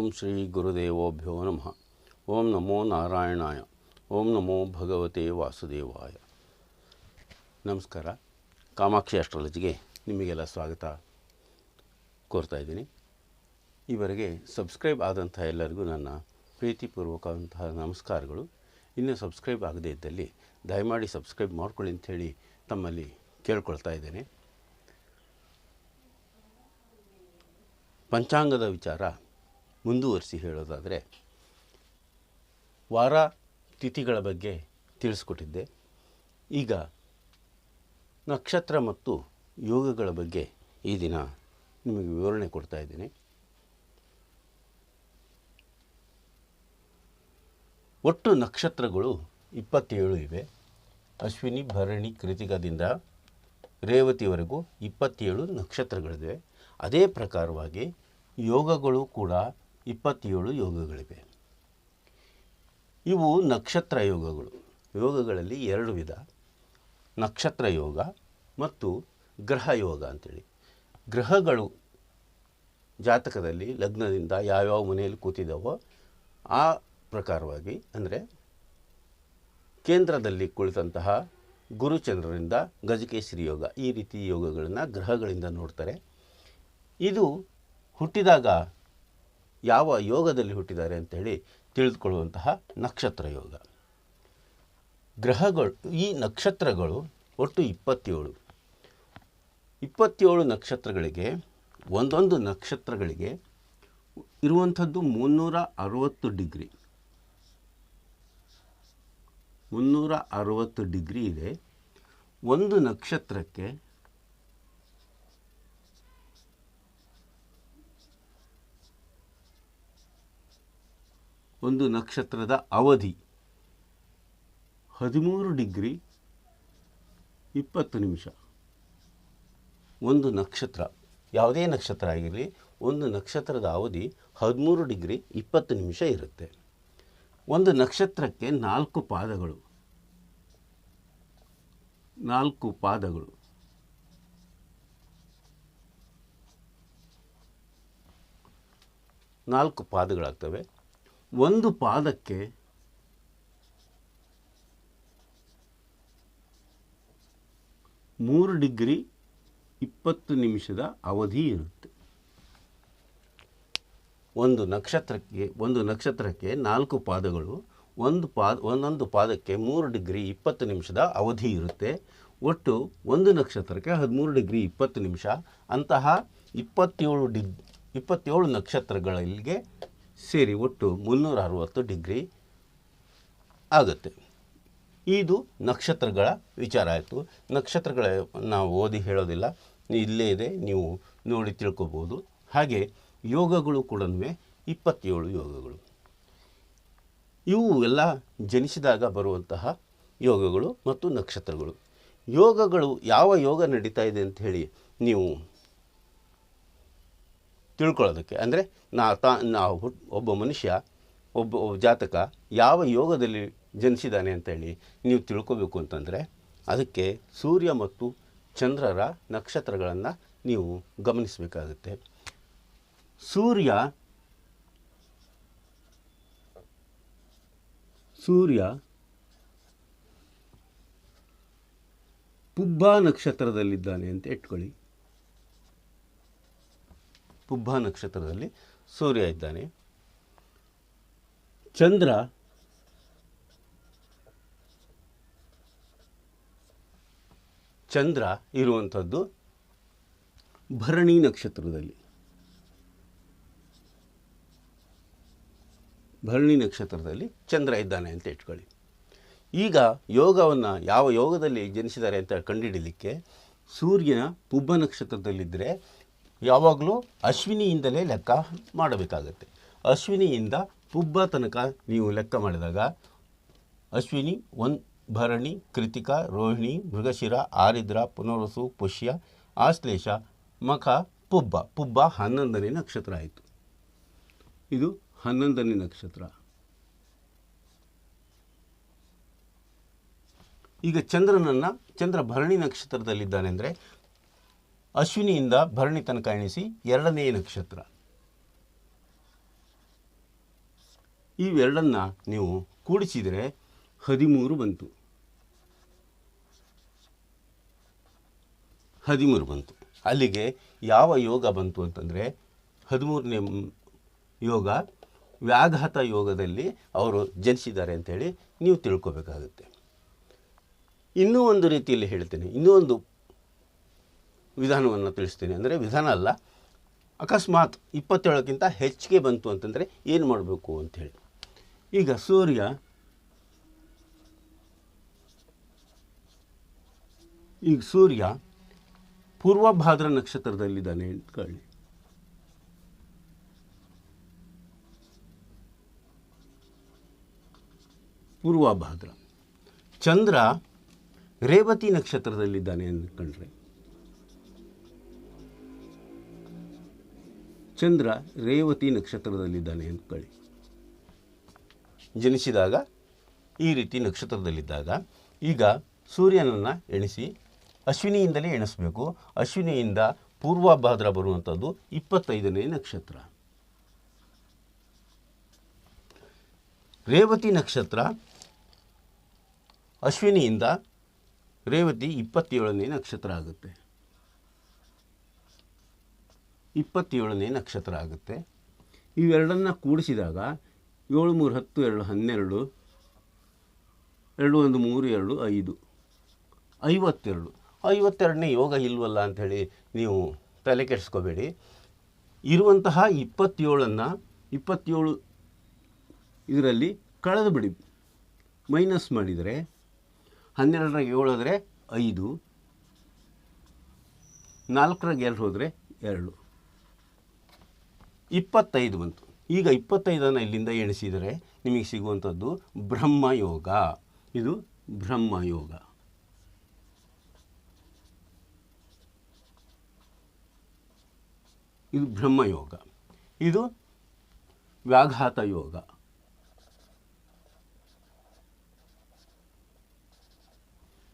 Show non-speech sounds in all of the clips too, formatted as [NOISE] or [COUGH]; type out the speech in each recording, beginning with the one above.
ಓಂ ಶ್ರೀ ಗುರುದೇವೋಭ್ಯೋ ನಮಃ ಓಂ ನಮೋ ನಾರಾಯಣಾಯ ಓಂ ನಮೋ ಭಗವತೆ ವಾಸುದೇವಾಯ ನಮಸ್ಕಾರ ಕಾಮಾಕ್ಷಿ ಅಸ್ಟ್ರಾಲಜಿಗೆ ನಿಮಗೆಲ್ಲ ಸ್ವಾಗತ ಕೋರ್ತಾ ಇದ್ದೀನಿ. ಈವರೆಗೆ ಸಬ್ಸ್ಕ್ರೈಬ್ ಆದಂಥ ಎಲ್ಲರಿಗೂ ನನ್ನ ಪ್ರೀತಿಪೂರ್ವಕವಂತಹ ನಮಸ್ಕಾರಗಳು. ಇನ್ನೂ ಸಬ್ಸ್ಕ್ರೈಬ್ ಆಗದೇ ಇದ್ದಲ್ಲಿ ದಯಮಾಡಿ ಸಬ್ಸ್ಕ್ರೈಬ್ ಮಾಡ್ಕೊಳ್ಳಿ ಅಂಥೇಳಿ ತಮ್ಮಲ್ಲಿ ಕೇಳ್ಕೊಳ್ತಾ ಇದ್ದೇನೆ. ಪಂಚಾಂಗದ ವಿಚಾರ. ಮುಂದುವರಿಸಿ ಹೇಳೋದಾದರೆ, ವಾರ ತಿಥಿಗಳ ಬಗ್ಗೆ ತಿಳಿಸ್ಕೊಟ್ಟಿದ್ದೆ. ಈಗ ನಕ್ಷತ್ರ ಮತ್ತು ಯೋಗಗಳ ಬಗ್ಗೆ ಈ ದಿನ ನಿಮಗೆ ವಿವರಣೆ ಕೊಡ್ತಾ ಇದ್ದೀನಿ. ಒಟ್ಟು ನಕ್ಷತ್ರಗಳು ಇಪ್ಪತ್ತೇಳು ಇವೆ. ಅಶ್ವಿನಿ, ಭರಣಿ, ಕೃತಿಕದಿಂದ ರೇವತಿವರೆಗೂ ಇಪ್ಪತ್ತೇಳು ನಕ್ಷತ್ರಗಳಿವೆ. ಅದೇ ಪ್ರಕಾರವಾಗಿ ಯೋಗಗಳು ಕೂಡ ಇಪ್ಪತ್ತೇಳು ಯೋಗಗಳಿವೆ. ಇವು ನಕ್ಷತ್ರ ಯೋಗಗಳು. ಯೋಗಗಳಲ್ಲಿ ಎರಡು ವಿಧ. ನಕ್ಷತ್ರ ಯೋಗ ಮತ್ತು ಗ್ರಹ ಯೋಗ ಅಂತೇಳಿ. ಗ್ರಹಗಳು ಜಾತಕದಲ್ಲಿ ಲಗ್ನದಿಂದ ಯಾವ್ಯಾವ ಮನೆಯಲ್ಲಿ ಕೂತಿದ್ದಾವೋ ಆ ಪ್ರಕಾರವಾಗಿ ಅಂದರೆ ಕೇಂದ್ರದಲ್ಲಿ ಕುಳಿತಂತಹ ಗುರುಚಂದ್ರರಿಂದ ಗಜಕೇಶ್ವರಿ ಯೋಗ ಈ ರೀತಿ ಯೋಗಗಳನ್ನು ಗ್ರಹಗಳಿಂದ ನೋಡ್ತಾರೆ. ಇದು ಹುಟ್ಟಿದಾಗ ಯಾವ ಯೋಗದಲ್ಲಿ ಹುಟ್ಟಿದ್ದಾರೆ ಅಂತೇಳಿ ತಿಳಿದುಕೊಳ್ಳುವಂತಹ ನಕ್ಷತ್ರ ಯೋಗ. ಗ್ರಹಗಳು, ಈ ನಕ್ಷತ್ರಗಳು ಒಟ್ಟು ಇಪ್ಪತ್ತೇಳು. ಇಪ್ಪತ್ತೇಳು ನಕ್ಷತ್ರಗಳಿಗೆ, ಒಂದೊಂದು ನಕ್ಷತ್ರಗಳಿಗೆ ಇರುವಂಥದ್ದು ಮುನ್ನೂರ ಅರವತ್ತು ಡಿಗ್ರಿ. ಮುನ್ನೂರ ಅರವತ್ತು ಡಿಗ್ರಿ ಇದೆ. ಒಂದು ನಕ್ಷತ್ರಕ್ಕೆ ಒಂದು ನಕ್ಷತ್ರದ ಅವಧಿ. ಹದಿಮೂರು ಡಿಗ್ರಿ ಇಪ್ಪತ್ತು ನಿಮಿಷ. ಒಂದು ನಕ್ಷತ್ರ. ಯಾವುದೇ ನಕ್ಷತ್ರ ಆಗಿರಲಿ, ಒಂದು ನಕ್ಷತ್ರದ ಅವಧಿ ಹದಿಮೂರು ಡಿಗ್ರಿ ಇಪ್ಪತ್ತು ನಿಮಿಷ ಇರುತ್ತೆ. ಒಂದು ನಕ್ಷತ್ರಕ್ಕೆ ನಾಲ್ಕು ಪಾದಗಳು. ನಾಲ್ಕು ಪಾದಗಳು. ನಾಲ್ಕು ಪಾದಗಳಾಗ್ತವೆ. ಒಂದು ಪಾದಕ್ಕೆ ಮೂರು ಡಿಗ್ರಿ ಇಪ್ಪತ್ತು ನಿಮಿಷದ ಅವಧಿ ಇರುತ್ತೆ. ಒಂದು ನಕ್ಷತ್ರಕ್ಕೆ ಒಂದು ನಕ್ಷತ್ರಕ್ಕೆ ನಾಲ್ಕು ಪಾದಗಳು, ಒಂದು ಪಾದ, ಒಂದೊಂದು ಪಾದಕ್ಕೆ ಮೂರು ಡಿಗ್ರಿ ಇಪ್ಪತ್ತು ನಿಮಿಷದ ಅವಧಿ ಇರುತ್ತೆ. ಒಟ್ಟು ಒಂದು ನಕ್ಷತ್ರಕ್ಕೆ ಹದಿಮೂರು ಡಿಗ್ರಿ ಇಪ್ಪತ್ತು ನಿಮಿಷ. ಅಂತಹ ಇಪ್ಪತ್ತೇಳು ಡಿಗ್, ಇಪ್ಪತ್ತೇಳು ನಕ್ಷತ್ರಗಳಿಗೆ ಸೇರಿ ಒಟ್ಟು ಮುನ್ನೂರ ಅರವತ್ತು ಡಿಗ್ರಿ ಆಗುತ್ತೆ. ಇದು ನಕ್ಷತ್ರಗಳ ವಿಚಾರ ಆಯಿತು. ನಕ್ಷತ್ರಗಳ ನಾವು ಓದಿ ಹೇಳೋದಿಲ್ಲ. ಇಲ್ಲೇ ಇದೆ, ನೀವು ನೋಡಿ ತಿಳ್ಕೊಬೋದು. ಹಾಗೆ ಯೋಗಗಳು ಕೂಡ ಇಪ್ಪತ್ತೇಳು ಯೋಗಗಳು. ಇವು ಎಲ್ಲ ಜನಿಸಿದಾಗ ಬರುವಂತಹ ಯೋಗಗಳು ಮತ್ತು ನಕ್ಷತ್ರಗಳು. ಯೋಗಗಳು ಯಾವ ಯೋಗ ನಡೀತಾ ಇದೆ ಅಂತ ಹೇಳಿ ನೀವು ತಿಳ್ಕೊಳ್ಳೋದಕ್ಕೆ. ಅಂದರೆ ನಾ ತಾ ಹುಟ್ ಒಬ್ಬ ಮನುಷ್ಯ, ಒಬ್ಬ ಜಾತಕ ಯಾವ ಯೋಗದಲ್ಲಿ ಜನಿಸಿದ್ದಾನೆ ಅಂತೇಳಿ ನೀವು ತಿಳ್ಕೋಬೇಕು ಅಂತಂದರೆ ಅದಕ್ಕೆ ಸೂರ್ಯ ಮತ್ತು ಚಂದ್ರರ ನಕ್ಷತ್ರಗಳನ್ನು ನೀವು ಗಮನಿಸಬೇಕಾಗುತ್ತೆ. ಸೂರ್ಯ ಸೂರ್ಯ ಪುಬ್ಬ ನಕ್ಷತ್ರದಲ್ಲಿದ್ದಾನೆ ಅಂತ ಇಟ್ಕೊಳ್ಳಿ ಪುಬ್ಬ ನಕ್ಷತ್ರದಲ್ಲಿ ಸೂರ್ಯ ಇದ್ದಾನೆ. ಚಂದ್ರ ಚಂದ್ರ ಇರುವಂಥದ್ದು ಭರಣಿ ನಕ್ಷತ್ರದಲ್ಲಿ. ಭರಣಿ ನಕ್ಷತ್ರದಲ್ಲಿ ಚಂದ್ರ ಇದ್ದಾನೆ ಅಂತ ಇಟ್ಕೊಳ್ಳಿ. ಈಗ ಯೋಗವನ್ನು ಯಾವ ಯೋಗದಲ್ಲಿ ಜನಿಸಿದ್ದಾರೆ ಅಂತ ಕಂಡುಹಿಡಲಿಕ್ಕೆ ಸೂರ್ಯನ ಪುಬ್ಬ ನಕ್ಷತ್ರದಲ್ಲಿದ್ದರೆ ಯಾವಾಗಲೂ ಅಶ್ವಿನಿಯಿಂದಲೇ ಲೆಕ್ಕ ಮಾಡಬೇಕಾಗತ್ತೆ. ಅಶ್ವಿನಿಯಿಂದ ಪುಬ್ಬ ತನಕ ನೀವು ಲೆಕ್ಕ ಮಾಡಿದಾಗ ಅಶ್ವಿನಿ, ಒನ್ ಭರಣಿ, ಕೃತಿಕ, ರೋಹಿಣಿ, ಮೃಗಶಿರ, ಆರಿದ್ರ ಪುನರ್ವಸು ಪುಷ್ಯ, ಆಶ್ಲೇಷ, ಮಖ, ಪುಬ್ಬ. ಪುಬ್ಬ ಹನ್ನೊಂದನೇ ನಕ್ಷತ್ರ ಆಯಿತು. ಇದು ಹನ್ನೊಂದನೇ ನಕ್ಷತ್ರ. ಈಗ ಚಂದ್ರನನ್ನು, ಚಂದ್ರ ಭರಣಿ ನಕ್ಷತ್ರದಲ್ಲಿದ್ದಾನೆ ಅಂದರೆ ಅಶ್ವಿನಿಯಿಂದ ಭರಣಿ ತನಕ ಎಣಿಸಿ ಎರಡನೇ ನಕ್ಷತ್ರ. ಇವೆರಡನ್ನು ನೀವು ಕೂಡಿಸಿದರೆ ಹದಿಮೂರು ಬಂತು. ಹದಿಮೂರು ಬಂತು. ಅಲ್ಲಿಗೆ ಯಾವ ಯೋಗ ಬಂತು ಅಂತಂದರೆ ಹದಿಮೂರನೇ ಯೋಗ, ವ್ಯಾಘಾತ ಯೋಗದಲ್ಲಿ ಅವರು ಜನಿಸಿದ್ದಾರೆ ಅಂಥೇಳಿ ನೀವು ತಿಳ್ಕೊಬೇಕಾಗುತ್ತೆ. ಇನ್ನೂ ಒಂದು ರೀತಿಯಲ್ಲಿ ಹೇಳ್ತೇನೆ. ಇನ್ನೂ ಒಂದು ವಿಧಾನವನ್ನು ತಿಳಿಸ್ತೀನಿ ಅಂದರೆ ವಿಧಾನ ಅಲ್ಲ. ಅಕಸ್ಮಾತ್ ಇಪ್ಪತ್ತೇಳಕ್ಕಿಂತ ಹೆಚ್ಚಿಗೆ ಬಂತು ಅಂತಂದರೆ ಏನು ಮಾಡಬೇಕು ಅಂಥೇಳಿ ಈಗ ಸೂರ್ಯ ಈಗ ಸೂರ್ಯ ಪೂರ್ವಭಾದ್ರ ನಕ್ಷತ್ರದಲ್ಲಿದ್ದಾನೆ ಅಂತ ಅಂದ್ಕೊಳ್ಳಿ ಪೂರ್ವಭಾದ್ರ. ಚಂದ್ರ ರೇವತಿ ನಕ್ಷತ್ರದಲ್ಲಿದ್ದಾನೆ ಅಂದ್ಕೊಂಡ್ರೆ ಚಂದ್ರ ರೇವತಿ ನಕ್ಷತ್ರದಲ್ಲಿದ್ದಾನೆ ಅಂದ್ಕೊಳ್ಳಿ ಜನಿಸಿದಾಗ ಈ ರೀತಿ ನಕ್ಷತ್ರದಲ್ಲಿದ್ದಾಗ ಈಗ ಸೂರ್ಯನನ್ನು ಎಣಿಸಿ ಅಶ್ವಿನಿಯಿಂದಲೇ ಎಣಿಸಬೇಕು. ಅಶ್ವಿನಿಯಿಂದ ಪೂರ್ವಭಾದ್ರ ಬರುವಂಥದ್ದು ಇಪ್ಪತ್ತೈದನೇ ನಕ್ಷತ್ರ. ರೇವತಿ ನಕ್ಷತ್ರ ಅಶ್ವಿನಿಯಿಂದ ರೇವತಿ ಇಪ್ಪತ್ತೇಳನೇ ನಕ್ಷತ್ರ ಆಗುತ್ತೆ. ಇಪ್ಪತ್ತೇಳನೇ ನಕ್ಷತ್ರ ಆಗುತ್ತೆ. ಇವೆರಡನ್ನು ಕೂಡಿಸಿದಾಗ ಏಳು ಮೂರು ಹತ್ತು, ಎರಡು, ಹನ್ನೆರಡು, ಎರಡು ಒಂದು ಮೂರು, ಎರಡು ಐದು, ಐವತ್ತೆರಡು. ಐವತ್ತೆರಡನೇ ಯೋಗ ಇಲ್ವಲ್ಲ ಅಂಥೇಳಿ ನೀವು ತಲೆ ಕೆಡಿಸ್ಕೋಬೇಡಿ. ಇರುವಂತಹ ಇಪ್ಪತ್ತೇಳನ್ನು, ಇಪ್ಪತ್ತೇಳು ಇದರಲ್ಲಿ ಕಳೆದು ಬಿಡಿ. ಮೈನಸ್ ಮಾಡಿದರೆ, ಹನ್ನೆರಡರಾಗ ಏಳು ಹೋದರೆ ಐದು, ನಾಲ್ಕರಾಗ ಎರಡು ಹೋದರೆ ಎರಡು. ಇಪ್ಪತ್ತೈದು ಬಂತು. ಈಗ ಇಪ್ಪತ್ತೈದನ್ನು ಇಲ್ಲಿಂದ ಎಣಿಸಿದರೆ ನಿಮಗೆ ಸಿಗುವಂಥದ್ದು ಬ್ರಹ್ಮಯೋಗ. ಇದು ಬ್ರಹ್ಮಯೋಗ. ಇದು ಬ್ರಹ್ಮಯೋಗ. ಇದು ವ್ಯಾಘಾತ ಯೋಗ.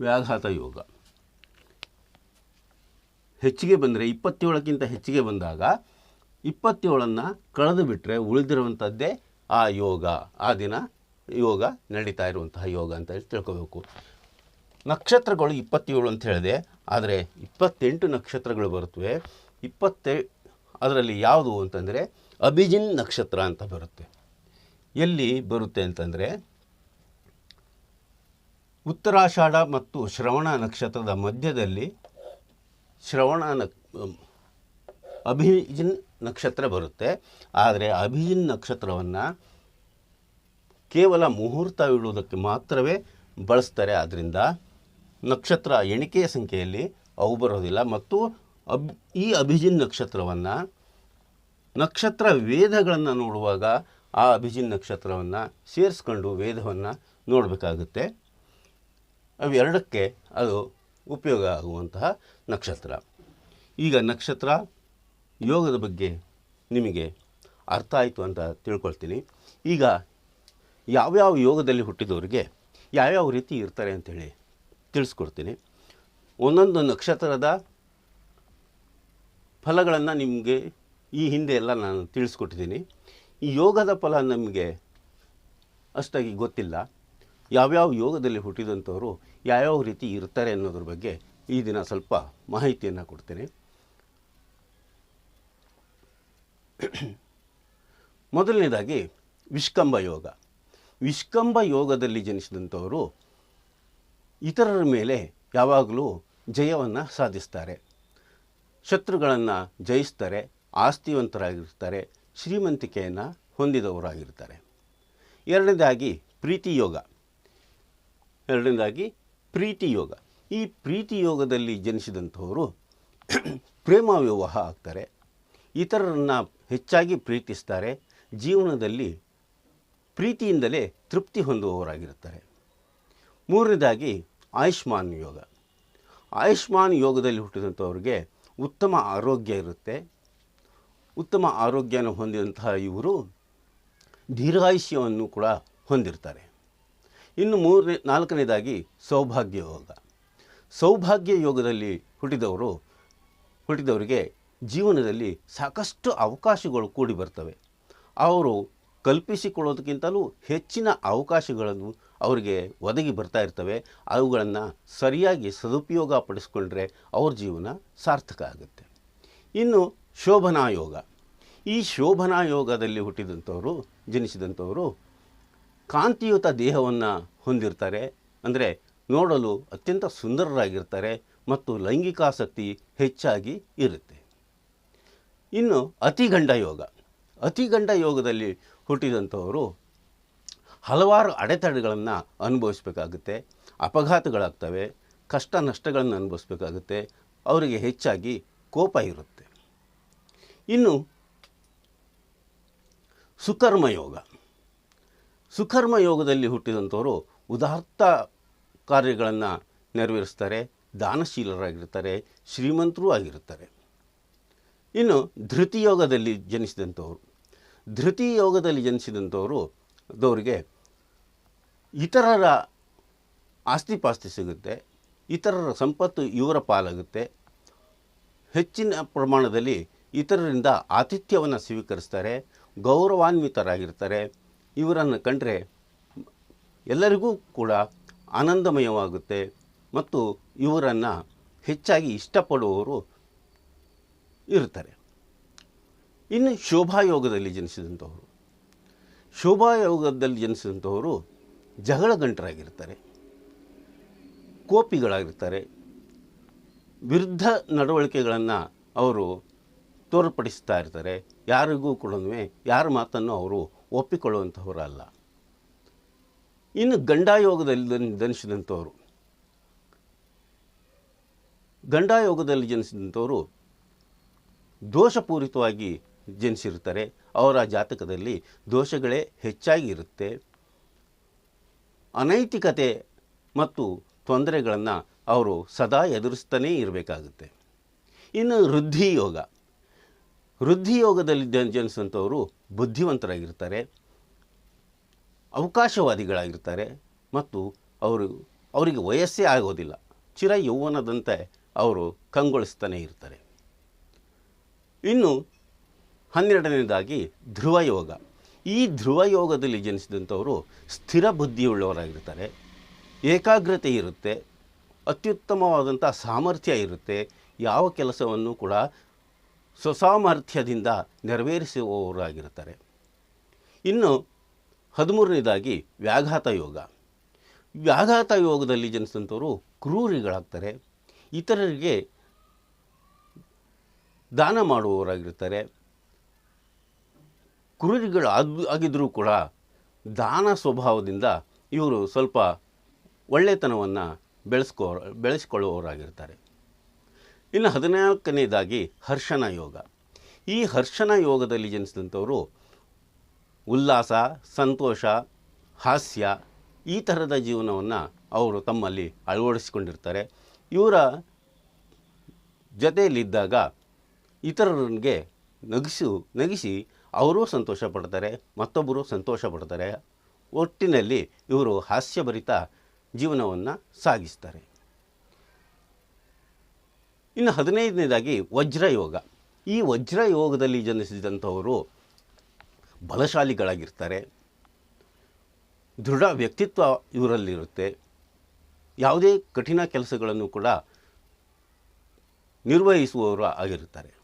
ವ್ಯಾಘಾತ ಯೋಗ. ಹೆಚ್ಚಿಗೆ ಬಂದರೆ ಇಪ್ಪತ್ತೇಳಕ್ಕಿಂತ ಹೆಚ್ಚಿಗೆ ಬಂದಾಗ ಇಪ್ಪತ್ತೇಳನ್ನು ಕಳೆದು ಬಿಟ್ಟರೆ ಉಳಿದಿರುವಂಥದ್ದೇ ಆ ಯೋಗ. ಆ ದಿನ ಯೋಗ ನಡೀತಾ ಇರುವಂತಹ ಯೋಗ ಅಂತ ಹೇಳಿ ತಿಳ್ಕೋಬೇಕು. ನಕ್ಷತ್ರಗಳು ಇಪ್ಪತ್ತೇಳು ಅಂತ ಹೇಳಿದೆ. ಆದರೆ ಇಪ್ಪತ್ತೆಂಟು ನಕ್ಷತ್ರಗಳು ಬರುತ್ತವೆ ಇಪ್ಪತ್ತೇ, ಅದರಲ್ಲಿ ಯಾವುದು ಅಂತಂದರೆ ಅಭಿಜಿನ್ ನಕ್ಷತ್ರ ಅಂತ ಬರುತ್ತೆ. ಎಲ್ಲಿ ಬರುತ್ತೆ ಅಂತಂದರೆ ಉತ್ತರಾಷಾಢ ಮತ್ತು ಶ್ರವಣ ನಕ್ಷತ್ರದ ಮಧ್ಯದಲ್ಲಿ ಶ್ರವಣ ನಕ್ ಅಭಿಜಿನ್ ನಕ್ಷತ್ರ ಬರುತ್ತೆ. ಆದರೆ ಅಭಿಜಿನ್ ನಕ್ಷತ್ರವನ್ನು ಕೇವಲ ಮುಹೂರ್ತವಿಡುವುದಕ್ಕೆ ಮಾತ್ರವೇ ಬಳಸ್ತಾರೆ. ಆದ್ದರಿಂದ ನಕ್ಷತ್ರ ಎಣಿಕೆಯ ಸಂಖ್ಯೆಯಲ್ಲಿ ಅವು ಬರೋದಿಲ್ಲ. ಮತ್ತು ಅಬ್, ಈ ಅಭಿಜಿನ್ ನಕ್ಷತ್ರವನ್ನು ನಕ್ಷತ್ರ ವೇದಗಳನ್ನು ನೋಡುವಾಗ ಆ ಅಭಿಜಿನ್ ನಕ್ಷತ್ರವನ್ನು ಸೇರಿಸ್ಕೊಂಡು ವೇದವನ್ನು ನೋಡಬೇಕಾಗುತ್ತೆ. ಅವೆರಡಕ್ಕೆ ಅದು ಉಪಯೋಗ ಆಗುವಂತಹ ನಕ್ಷತ್ರ. ಈಗ ನಕ್ಷತ್ರ ಯೋಗದ ಬಗ್ಗೆ ನಿಮಗೆ ಅರ್ಥ ಆಯಿತು ಅಂತ ತಿಳ್ಕೊಳ್ತೀನಿ. ಈಗ ಯಾವ್ಯಾವ ಯೋಗದಲ್ಲಿ ಹುಟ್ಟಿದವರಿಗೆ ಯಾವ್ಯಾವ ರೀತಿ ಇರ್ತಾರೆ ಅಂಥೇಳಿ ತಿಳಿಸ್ಕೊಡ್ತೀನಿ. ಒಂದೊಂದು ನಕ್ಷತ್ರದ ಫಲಗಳನ್ನು ನಿಮಗೆ ಈ ಹಿಂದೆ ಎಲ್ಲ ನಾನು ತಿಳಿಸ್ಕೊಟ್ಟಿದ್ದೀನಿ. ಈ ಯೋಗದ ಫಲ ನಮಗೆ ಅಷ್ಟಾಗಿ ಗೊತ್ತಿಲ್ಲ. ಯಾವ್ಯಾವ ಯೋಗದಲ್ಲಿ ಹುಟ್ಟಿದಂಥವರು ಯಾವ್ಯಾವ ರೀತಿ ಇರ್ತಾರೆ ಅನ್ನೋದ್ರ ಬಗ್ಗೆ ಈ ದಿನ ಸ್ವಲ್ಪ ಮಾಹಿತಿಯನ್ನು ಕೊಡ್ತೇನೆ. [CLEARS THROAT] ಮೊದಲನೇದಾಗಿ ವಿಷ್ಕಂಬ ಯೋಗ. ವಿಷ್ಕಂಬ ಯೋಗದಲ್ಲಿ ಜನಿಸಿದಂಥವರು ಇತರರ ಮೇಲೆ ಯಾವಾಗಲೂ ಜಯವನ್ನು ಸಾಧಿಸ್ತಾರೆ. ಶತ್ರುಗಳನ್ನು ಜಯಿಸ್ತಾರೆ, ಆಸ್ತಿವಂತರಾಗಿರ್ತಾರೆ, ಶ್ರೀಮಂತಿಕೆಯನ್ನು ಹೊಂದಿದವರಾಗಿರ್ತಾರೆ. ಎರಡನೇದಾಗಿ ಪ್ರೀತಿ ಯೋಗ. ಎರಡನೇದಾಗಿ ಪ್ರೀತಿ ಯೋಗ. ಈ ಪ್ರೀತಿ ಯೋಗದಲ್ಲಿ ಜನಿಸಿದಂಥವರು [CLEARS THROAT] ಪ್ರೇಮ ವಿವಾಹ ಆಗ್ತಾರೆ. ಇತರರನ್ನು ಹೆಚ್ಚಾಗಿ ಪ್ರೀತಿಸ್ತಾರೆ, ಜೀವನದಲ್ಲಿ ಪ್ರೀತಿಯಿಂದಲೇ ತೃಪ್ತಿ ಹೊಂದುವವರಾಗಿರುತ್ತಾರೆ. ಮೂರನೇದಾಗಿ ಆಯುಷ್ಮಾನ್ ಯೋಗ. ಆಯುಷ್ಮಾನ್ ಯೋಗದಲ್ಲಿ ಹುಟ್ಟಿದಂಥವ್ರಿಗೆ ಉತ್ತಮ ಆರೋಗ್ಯ ಇರುತ್ತೆ. ಉತ್ತಮ ಆರೋಗ್ಯನ ಹೊಂದಿದಂತಹ ಇವರು ದೀರ್ಘಾಯುಷ್ಯವನ್ನು ಕೂಡ ಹೊಂದಿರ್ತಾರೆ. ಇನ್ನು ಮೂರನೇ, ನಾಲ್ಕನೇದಾಗಿ ಸೌಭಾಗ್ಯ ಯೋಗ. ಸೌಭಾಗ್ಯ ಯೋಗದಲ್ಲಿ ಹುಟ್ಟಿದವರು, ಹುಟ್ಟಿದವರಿಗೆ ಜೀವನದಲ್ಲಿ ಸಾಕಷ್ಟು ಅವಕಾಶಗಳು ಕೂಡಿ ಬರ್ತವೆ. ಅವರು ಕಲ್ಪಿಸಿಕೊಳ್ಳೋದಕ್ಕಿಂತಲೂ ಹೆಚ್ಚಿನ ಅವಕಾಶಗಳನ್ನು ಅವರಿಗೆ ಒದಗಿ ಬರ್ತಾ ಇರ್ತವೆ. ಅವುಗಳನ್ನು ಸರಿಯಾಗಿ ಸದುಪಯೋಗ ಪಡಿಸ್ಕೊಂಡ್ರೆ ಅವ್ರ ಜೀವನ ಸಾರ್ಥಕ ಆಗುತ್ತೆ. ಇನ್ನು ಶೋಭನಾ ಯೋಗ. ಈ ಶೋಭನಾ ಯೋಗದಲ್ಲಿ ಹುಟ್ಟಿದಂಥವರು, ಜನಿಸಿದಂಥವರು ಕಾಂತಿಯುತ ದೇಹವನ್ನು ಹೊಂದಿರ್ತಾರೆ. ಅಂದರೆ ನೋಡಲು ಅತ್ಯಂತ ಸುಂದರರಾಗಿರ್ತಾರೆ ಮತ್ತು ಲೈಂಗಿಕಾಸಕ್ತಿ ಹೆಚ್ಚಾಗಿ ಇರುತ್ತೆ. ಇನ್ನು ಅತಿಗಂಡ ಯೋಗ. ಅತಿಗಂಡ ಯೋಗದಲ್ಲಿ ಹುಟ್ಟಿದಂಥವರು ಹಲವಾರು ಅಡೆತಡೆಗಳನ್ನು ಅನುಭವಿಸಬೇಕಾಗುತ್ತೆ, ಅಪಘಾತಗಳಾಗ್ತವೆ, ಕಷ್ಟ ನಷ್ಟಗಳನ್ನು ಅನುಭವಿಸ್ಬೇಕಾಗುತ್ತೆ, ಅವರಿಗೆ ಹೆಚ್ಚಾಗಿ ಕೋಪ ಇರುತ್ತೆ. ಇನ್ನು ಸುಕರ್ಮ ಯೋಗ. ಸುಕರ್ಮ ಯೋಗದಲ್ಲಿ ಹುಟ್ಟಿದಂಥವರು ಉದಾತ್ತ ಕಾರ್ಯಗಳನ್ನು ನೆರವೇರಿಸ್ತಾರೆ, ದಾನಶೀಲರಾಗಿರ್ತಾರೆ, ಶ್ರೀಮಂತರೂ ಆಗಿರ್ತಾರೆ. ಇನ್ನು ಧೃತಿ ಯೋಗದಲ್ಲಿ ಜನಿಸಿದಂಥವರು. ಧೃತಿ ಯೋಗದಲ್ಲಿ ಜನಿಸಿದಂಥವರು ದವರಿಗೆ ಇತರರ ಆಸ್ತಿಪಾಸ್ತಿ ಸಿಗುತ್ತೆ, ಇತರರ ಸಂಪತ್ತು ಇವರ ಪಾಲಾಗುತ್ತೆ. ಹೆಚ್ಚಿನ ಪ್ರಮಾಣದಲ್ಲಿ ಇತರರಿಂದ ಆತಿಥ್ಯವನ್ನು ಸ್ವೀಕರಿಸ್ತಾರೆ, ಗೌರವಾನ್ವಿತರಾಗಿರ್ತಾರೆ. ಇವರನ್ನು ಕಂಡರೆ ಎಲ್ಲರಿಗೂ ಕೂಡ ಆನಂದಮಯವಾಗುತ್ತೆ ಮತ್ತು ಇವರನ್ನು ಹೆಚ್ಚಾಗಿ ಇಷ್ಟಪಡುವವರು ಇರ್ತಾರೆ ಇನ್ನು ಶೋಭಾಯೋಗದಲ್ಲಿ ಜನಿಸಿದಂಥವರು ಶೋಭಾಯೋಗದಲ್ಲಿ ಜನಿಸಿದಂಥವರು ಜಗಳ ಗಂಟರಾಗಿರ್ತಾರೆ ಕೋಪಿಗಳಾಗಿರ್ತಾರೆ, ವಿರುದ್ಧ ನಡವಳಿಕೆಗಳನ್ನು ಅವರು ತೋರ್ಪಡಿಸ್ತಾ ಇರ್ತಾರೆ. ಯಾರಿಗೂ ಕೂಡ ಯಾರ ಮಾತನ್ನು ಅವರು ಒಪ್ಪಿಕೊಳ್ಳುವಂಥವರಲ್ಲ ಇನ್ನು ಗಂಡಾಯೋಗದಲ್ಲಿ ಜನ್- ಜನಿಸಿದಂಥವರು ಗಂಡಾಯೋಗದಲ್ಲಿ ಜನಿಸಿದಂಥವರು ದೋಷಪೂರಿತವಾಗಿ ಜನಿಸಿರ್ತಾರೆ ಅವರ ಜಾತಕದಲ್ಲಿ ದೋಷಗಳೇ ಹೆಚ್ಚಾಗಿ ಇರುತ್ತೆ. ಅನೈತಿಕತೆ ಮತ್ತು ತೊಂದರೆಗಳನ್ನು ಅವರು ಸದಾ ಎದುರಿಸ್ತಾನೇ ಇರಬೇಕಾಗುತ್ತೆ. ಇನ್ನು ವೃದ್ಧಿ ಯೋಗ ವೃದ್ಧಿ ಯೋಗದಲ್ಲಿ ಜನ, ಜನಿಸಿದಂಥವರು ಬುದ್ಧಿವಂತರಾಗಿರ್ತಾರೆ. ಅವಕಾಶವಾದಿಗಳಾಗಿರ್ತಾರೆ ಮತ್ತು ಅವರು, ಅವರಿಗೆ ವಯಸ್ಸೇ ಆಗೋದಿಲ್ಲ. ಚಿರ ಯೌವನದಂತೆ ಅವರು ಕಂಗೊಳಿಸ್ತಾನೇ ಇರ್ತಾರೆ. ಇನ್ನು ಹನ್ನೆರಡನೇದಾಗಿ ಧ್ರುವ ಯೋಗ ಈ ಧ್ರುವ ಯೋಗದಲ್ಲಿ ಜನಿಸಿದಂಥವರು ಸ್ಥಿರ ಬುದ್ಧಿಯುಳ್ಳವರಾಗಿರ್ತಾರೆ. ಏಕಾಗ್ರತೆ ಇರುತ್ತೆ, ಅತ್ಯುತ್ತಮವಾದಂಥ ಸಾಮರ್ಥ್ಯ ಇರುತ್ತೆ, ಯಾವ ಕೆಲಸವನ್ನು ಕೂಡ ಸ್ವಸಾಮರ್ಥ್ಯದಿಂದ ನೆರವೇರಿಸುವವರಾಗಿರ್ತಾರೆ. ಇನ್ನು ಹದಿಮೂರನೇದಾಗಿ ವ್ಯಾಘಾತ ಯೋಗ. ವ್ಯಾಘಾತ ಯೋಗದಲ್ಲಿ ಜನಿಸಿದಂಥವರು ಕ್ರೂರಿಗಳಾಗ್ತಾರೆ. ಇತರರಿಗೆ ದಾನ ಮಾಡುವವರಾಗಿರ್ತಾರೆ. ಕುರುಜಿಗಳು ಅದು ಆಗಿದ್ದರೂ ಕೂಡ ದಾನ ಸ್ವಭಾವದಿಂದ ಇವರು ಸ್ವಲ್ಪ ಒಳ್ಳೆತನವನ್ನು ಬೆಳೆಸ್ಕೋ ಬೆಳೆಸ್ಕೊಳ್ಳುವವರಾಗಿರ್ತಾರೆ. ಇನ್ನು ಹದಿನಾಲ್ಕನೇದಾಗಿ ಹರ್ಷನ ಯೋಗ. ಈ ಹರ್ಷನ ಯೋಗದಲ್ಲಿ ಜನಿಸಿದಂಥವರು ಉಲ್ಲಾಸ, ಸಂತೋಷ, ಹಾಸ್ಯ ಈ ಥರದ ಜೀವನವನ್ನು ಅವರು ತಮ್ಮಲ್ಲಿ ಅಳವಡಿಸಿಕೊಂಡಿರ್ತಾರೆ. ಇವರ ಜೊತೆಯಲ್ಲಿದ್ದಾಗ ಇತರರಿಗೆ ನಗಿಸು, ನಗಿಸಿ ಅವರೂ ಸಂತೋಷ ಪಡ್ತಾರೆ, ಮತ್ತೊಬ್ಬರು ಸಂತೋಷ ಪಡ್ತಾರೆ. ಒಟ್ಟಿನಲ್ಲಿ ಇವರು ಹಾಸ್ಯಭರಿತ ಜೀವನವನ್ನು ಸಾಗಿಸ್ತಾರೆ. ಇನ್ನು ಹದಿನೈದನೇದಾಗಿ ವಜ್ರಯೋಗ ಈ ವಜ್ರಯೋಗದಲ್ಲಿ ಜನಿಸಿದಂಥವರು ಬಲಶಾಲಿಗಳಾಗಿರ್ತಾರೆ. ದೃಢ ವ್ಯಕ್ತಿತ್ವ ಇವರಲ್ಲಿರುತ್ತೆ. ಯಾವುದೇ ಕಠಿಣ ಕೆಲಸಗಳನ್ನು ಕೂಡ ನಿರ್ವಹಿಸುವವರು ಆಗಿರುತ್ತಾರೆ.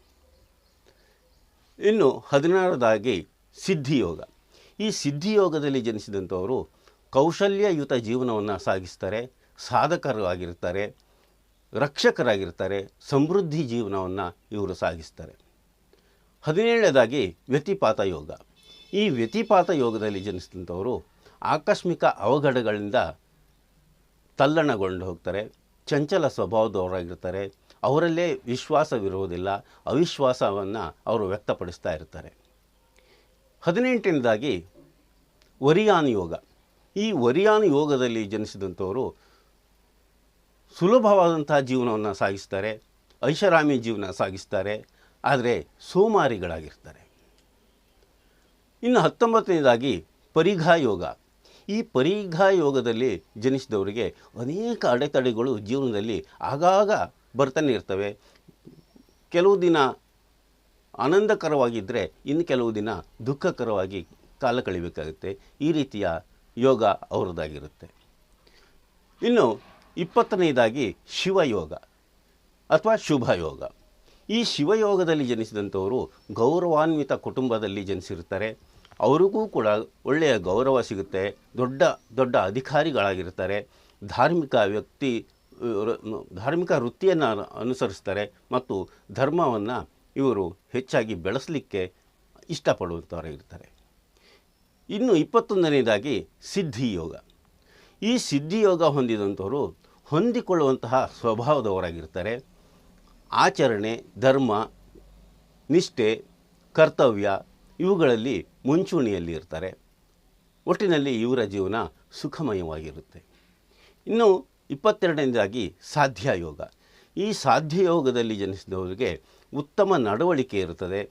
ಇನ್ನು ಹದಿನಾರದಾಗಿ ಸಿದ್ಧಿಯೋಗ. ಈ ಸಿದ್ಧಿಯೋಗದಲ್ಲಿ ಜನಿಸಿದಂಥವರು ಕೌಶಲ್ಯಯುತ ಜೀವನವನ್ನು ಸಾಗಿಸ್ತಾರೆ, ಸಾಧಕರಾಗಿರ್ತಾರೆ, ರಕ್ಷಕರಾಗಿರ್ತಾರೆ, ಸಮೃದ್ಧಿ ಜೀವನವನ್ನು ಇವರು ಸಾಗಿಸ್ತಾರೆ. ಹದಿನೇಳನೇದಾಗಿ ವ್ಯತಿಪಾತ ಯೋಗ. ಈ ವ್ಯತಿಪಾತ ಯೋಗದಲ್ಲಿ ಜನಿಸಿದಂಥವರು ಆಕಸ್ಮಿಕ ಅವಘಡಗಳಿಂದ ತಲ್ಲಣಗೊಂಡು ಹೋಗ್ತಾರೆ, ಚಂಚಲ ಸ್ವಭಾವದವರಾಗಿರ್ತಾರೆ ಅವರಲ್ಲೇ ವಿಶ್ವಾಸವಿರುವುದಿಲ್ಲ, ಅವಿಶ್ವಾಸವನ್ನು ಅವರು ವ್ಯಕ್ತಪಡಿಸ್ತಾ ಇರ್ತಾರೆ. ಹದಿನೆಂಟನೇದಾಗಿ ವರಿಯಾನ್ ಯೋಗ. ಈ ವರಿಯಾನ್ ಯೋಗದಲ್ಲಿ ಜನಿಸಿದಂಥವರು ಸುಲಭವಾದಂತಹ ಜೀವನವನ್ನು ಸಾಗಿಸ್ತಾರೆ, ಐಷಾರಾಮಿ ಜೀವನ ಸಾಗಿಸ್ತಾರೆ, ಆದರೆ ಸೋಮಾರಿಗಳಾಗಿರ್ತಾರೆ. ಇನ್ನು ಹತ್ತೊಂಬತ್ತನೇದಾಗಿ ಪರಿಘಾ ಯೋಗ. ಈ ಪರಿಘಾ ಯೋಗದಲ್ಲಿ ಜನಿಸಿದವರಿಗೆ ಅನೇಕ ಅಡೆತಡೆಗಳು ಜೀವನದಲ್ಲಿ ಆಗಾಗ ಬರ್ತಾನೆ ಇರ್ತವೆ. ಕೆಲವು ದಿನ ಆನಂದಕರವಾಗಿದ್ದರೆ ಇನ್ನು ಕೆಲವು ದಿನ ದುಃಖಕರವಾಗಿ ಕಾಲ ಕಳಿಬೇಕಾಗುತ್ತೆ. ಈ ರೀತಿಯ ಯೋಗ ಅವ್ರದ್ದಾಗಿರುತ್ತೆ ಇನ್ನು ಇಪ್ಪತ್ತನೆಯದಾಗಿ ಶಿವಯೋಗ ಅಥವಾ ಶುಭ ಯೋಗ. ಈ ಶಿವಯೋಗದಲ್ಲಿ ಜನಿಸಿದಂಥವರು ಗೌರವಾನ್ವಿತ ಕುಟುಂಬದಲ್ಲಿ ಜನಿಸಿರ್ತಾರೆ. ಅವರಿಗೂ ಕೂಡ ಒಳ್ಳೆಯ ಗೌರವ ಸಿಗುತ್ತೆ. ದೊಡ್ಡ ದೊಡ್ಡ ಅಧಿಕಾರಿಗಳಾಗಿರ್ತಾರೆ. ಧಾರ್ಮಿಕ ವ್ಯಕ್ತಿ ಧಾರ್ಮಿಕ ವೃತ್ತಿಯನ್ನು ಅನುಸರಿಸ್ತಾರೆ ಮತ್ತು ಧರ್ಮವನ್ನು ಇವರು ಹೆಚ್ಚಾಗಿ ಬೆಳೆಸಲಿಕ್ಕೆ ಇಷ್ಟಪಡುವಂಥವರಾಗಿರ್ತಾರೆ ಇನ್ನು ಇಪ್ಪತ್ತೊಂದನೇದಾಗಿ ಸಿದ್ಧಿಯೋಗ ಈ ಸಿದ್ಧಿಯೋಗ ಹೊಂದಿದಂಥವರು ಹೊಂದಿಕೊಳ್ಳುವಂತಹ ಸ್ವಭಾವದವರಾಗಿರ್ತಾರೆ. ಆಚರಣೆ, ಧರ್ಮ, ನಿಷ್ಠೆ, ಕರ್ತವ್ಯ ಇವುಗಳಲ್ಲಿ ಮುಂಚೂಣಿಯಲ್ಲಿ ಇರ್ತಾರೆ. ಒಟ್ಟಿನಲ್ಲಿ ಇವರ ಜೀವನ ಸುಖಮಯವಾಗಿರುತ್ತೆ. ಇನ್ನು ಇಪ್ಪತ್ತೆರಡನೇದಾಗಿ ಸಾಧ್ಯ ಯೋಗ ಈ ಸಾಧ್ಯ ಯೋಗದಲ್ಲಿ ಜನಿಸಿದವರಿಗೆ ಉತ್ತಮ ನಡವಳಿಕೆ ಇರುತ್ತದೆ.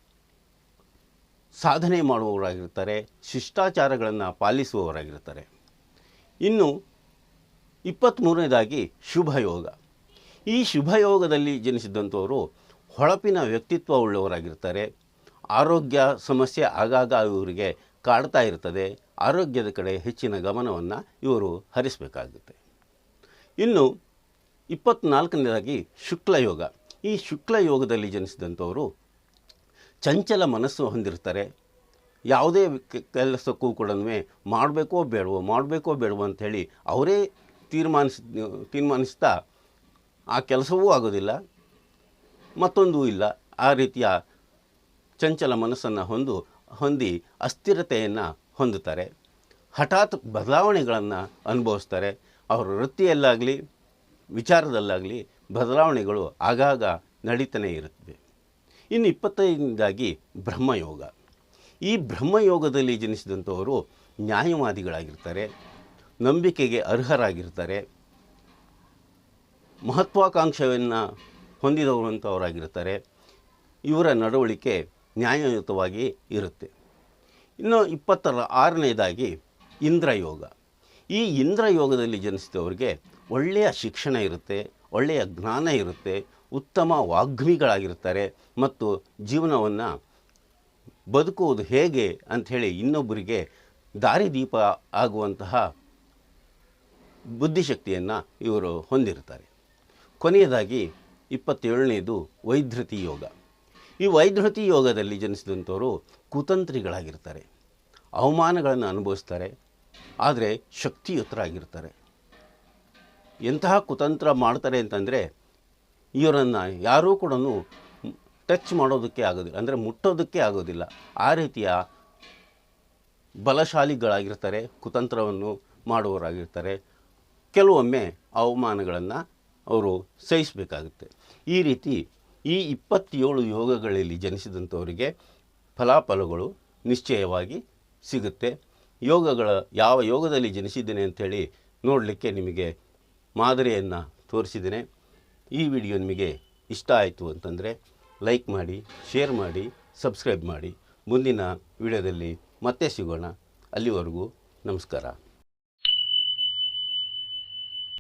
ಸಾಧನೆ ಮಾಡುವವರಾಗಿರ್ತಾರೆ, ಶಿಷ್ಟಾಚಾರಗಳನ್ನು ಪಾಲಿಸುವವರಾಗಿರ್ತಾರೆ. ಇನ್ನು ಇಪ್ಪತ್ತ್ಮೂರನೇದಾಗಿ ಶುಭಯೋಗ. ಈ ಶುಭಯೋಗದಲ್ಲಿ ಜನಿಸಿದಂಥವರು ಹೊಳಪಿನ ವ್ಯಕ್ತಿತ್ವ ಉಳ್ಳವರಾಗಿರ್ತಾರೆ. ಆರೋಗ್ಯ ಸಮಸ್ಯೆ ಆಗಾಗ ಇವರಿಗೆ ಕಾಡ್ತಾ ಇರ್ತದೆ. ಆರೋಗ್ಯದ ಕಡೆ ಹೆಚ್ಚಿನ ಗಮನವನ್ನು ಇವರು ಹರಿಸಬೇಕಾಗುತ್ತೆ. ಇನ್ನು ಇಪ್ಪತ್ನಾಲ್ಕನೇದಾಗಿ ಶುಕ್ಲ ಯೋಗ. ಈ ಶುಕ್ಲಯೋಗದಲ್ಲಿ ಜನಿಸಿದಂಥವರು ಚಂಚಲ ಮನಸ್ಸು ಹೊಂದಿರ್ತಾರೆ. ಯಾವುದೇ ಕೆಲಸಕ್ಕೂ ಕೂಡ ಮಾಡಬೇಕೋ ಬೇಡವೋ ಮಾಡಬೇಕೋ ಬೇಡವೋ ಅಂಥೇಳಿ ಅವರೇ ತೀರ್ಮಾನಿಸ್, ತೀರ್ಮಾನಿಸ್ತಾ ಆ ಕೆಲಸವೂ ಆಗೋದಿಲ್ಲ. ಮತ್ತೊಂದು ಇಲ್ಲ. ಆ ರೀತಿಯ ಚಂಚಲ ಮನಸ್ಸನ್ನು ಹೊಂದು, ಹೊಂದಿ ಅಸ್ಥಿರತೆಯನ್ನು ಹೊಂದುತ್ತಾರೆ. ಹಠಾತ್ ಬದಲಾವಣೆಗಳನ್ನು ಅನುಭವಿಸ್ತಾರೆ. ಅವರ ವೃತ್ತಿಯಲ್ಲಾಗಲಿ, ವಿಚಾರದಲ್ಲಾಗಲಿ ಬದಲಾವಣೆಗಳು ಆಗಾಗ ನಡೀತಾನೇ ಇರುತ್ತವೆ. ಇನ್ನು ಇಪ್ಪತ್ತೈದನೇದಾಗಿ ಬ್ರಹ್ಮಯೋಗ. ಈ ಬ್ರಹ್ಮಯೋಗದಲ್ಲಿ ಜನಿಸಿದಂಥವರು ನ್ಯಾಯವಾದಿಗಳಾಗಿರ್ತಾರೆ, ನಂಬಿಕೆಗೆ ಅರ್ಹರಾಗಿರ್ತಾರೆ, ಮಹತ್ವಾಕಾಂಕ್ಷೆಯನ್ನು ಹೊಂದಿದವರಂಥವರಾಗಿರ್ತಾರೆ ಇವರ ನಡವಳಿಕೆ ನ್ಯಾಯಯುತವಾಗಿ ಇರುತ್ತೆ. ಇನ್ನು ಇಪ್ಪತ್ತರ ಆರನೇದಾಗಿ ಇಂದ್ರಯೋಗ. ಈ ಇಂದ್ರಯೋಗದಲ್ಲಿ ಜನಿಸಿದವರಿಗೆ ಒಳ್ಳೆಯ ಶಿಕ್ಷಣ ಇರುತ್ತೆ, ಒಳ್ಳೆಯ ಜ್ಞಾನ ಇರುತ್ತೆ, ಉತ್ತಮ ವಾಗ್ಮಿಗಳಾಗಿರ್ತಾರೆ ಮತ್ತು ಜೀವನವನ್ನು ಬದುಕುವುದು ಹೇಗೆ ಅಂಥೇಳಿ ಇನ್ನೊಬ್ಬರಿಗೆ ದಾರಿದೀಪ ಆಗುವಂತಹ ಬುದ್ಧಿಶಕ್ತಿಯನ್ನು ಇವರು ಹೊಂದಿರ್ತಾರೆ ಕೊನೆಯದಾಗಿ ಇಪ್ಪತ್ತೇಳನೇದು ವೈದ್ಯತಿ ಯೋಗ. ಈ ವೈದ್ಯತಿ ಯೋಗದಲ್ಲಿ ಜನಿಸಿದಂಥವರು ಕುತಂತ್ರಿಗಳಾಗಿರ್ತಾರೆ. ಅವಮಾನಗಳನ್ನು ಅನುಭವಿಸ್ತಾರೆ ಆದರೆ ಶಕ್ತಿಯುತರಾಗಿರ್ತಾರೆ. ಎಂತಹ ಕುತಂತ್ರ ಮಾಡ್ತಾರೆ ಅಂತಂದರೆ ಇವರನ್ನು ಯಾರೂ ಕೂಡ ಟಚ್ ಮಾಡೋದಕ್ಕೆ ಆಗೋದಿಲ್ಲ, ಅಂದರೆ ಮುಟ್ಟೋದಕ್ಕೆ ಆಗೋದಿಲ್ಲ. ಆ ರೀತಿಯ ಬಲಶಾಲಿಗಳಾಗಿರ್ತಾರೆ, ಕುತಂತ್ರವನ್ನು ಮಾಡುವವರಾಗಿರ್ತಾರೆ. ಕೆಲವೊಮ್ಮೆ ಅವಮಾನಗಳನ್ನು ಅವರು ಸಹಿಸಬೇಕಾಗುತ್ತೆ. ಈ ರೀತಿ ಈ ಇಪ್ಪತ್ತೇಳು ಯೋಗಗಳಲ್ಲಿ ಜನಿಸಿದಂಥವರಿಗೆ ಫಲಾಫಲಗಳು ನಿಶ್ಚಯವಾಗಿ ಸಿಗುತ್ತೆ. ಯೋಗಗಳ ಯಾವ ಯೋಗದಲ್ಲಿ ಜನಿಸಿದ್ದೇನೆ ಅಂಥೇಳಿ ನೋಡಲಿಕ್ಕೆ ನಿಮಗೆ ಮಾದರಿಯನ್ನು ತೋರಿಸಿದ್ದೇನೆ. ಈ ವಿಡಿಯೋ ನಿಮಗೆ ಇಷ್ಟ ಆಯಿತು ಅಂತಂದರೆ ಲೈಕ್ ಮಾಡಿ, ಶೇರ್ ಮಾಡಿ, ಸಬ್ಸ್ಕ್ರೈಬ್ ಮಾಡಿ. ಮುಂದಿನ ವಿಡಿಯೋದಲ್ಲಿ ಮತ್ತೆ ಸಿಗೋಣ. ಅಲ್ಲಿವರೆಗೂ ನಮಸ್ಕಾರ.